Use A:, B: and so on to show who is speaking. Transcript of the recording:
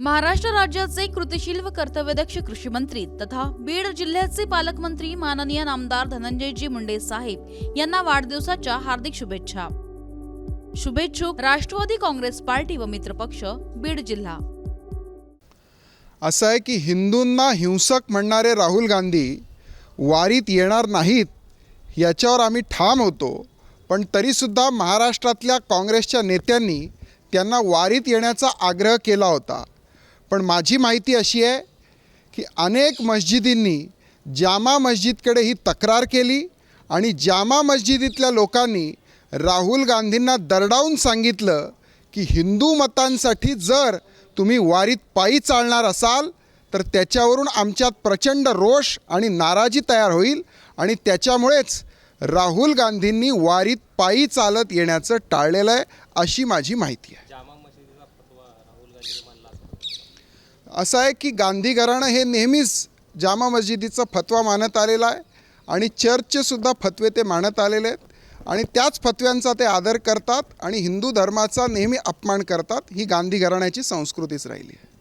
A: महाराष्ट्र राज्याचे कृतिशील व कर्तव्यदक्ष कृषी मंत्री तथा बीड जिल्ह्याचे पालकमंत्री माननीय नामदार धनंजयजी मुंडे साहेब यांना वाढदिवसाच्या हार्दिक शुभेच्छा. शुभेच्छुक राष्ट्रवादी काँग्रेस पार्टी व मित्रपक्ष बीड जिल्हा.
B: असं आहे की हिंदूंना हिंसक म्हणणारे राहुल गांधी वारीत येणार नाहीत याच्यावर आम्ही ठाम होतो पण तरीसुद्धा महाराष्ट्रातल्या काँग्रेसच्या नेत्यांनी त्यांना वारीत येण्याचा आग्रह केला होता. पण माझी माहिती अशी आहे की अनेक मस्जिदींनी जामा मस्जिदकडे ही तक्रार केली आणि जामा मस्जिदीतल्या लोकांनी राहुल गांधींना दरडावून सांगितलं की हिंदू मतांसाठी जर तुम्ही वारीत पायी चालणार असाल तर त्याच्यावरून आमच्यात प्रचंड रोष आणि नाराजी तयार होईल आणि त्याच्यामुळेच राहुल गांधींनी वारीत पायी चालत येण्याचं टाळलेलं आहे अशी माझी माहिती आहे. असं आहे की गांधी घराणं हे नेहमीच जामा मस्जिदीचा फतवा मानत आलेला आहे आणि चर्चचेसुद्धा फतवे ते मानत आलेले आहेत. आणि त्याच फतव्यांचा ते आदर करतात आणि हिंदू धर्माचा नेहमी अपमान करतात ही गांधी घराण्याची संस्कृतीच राहिली. आहे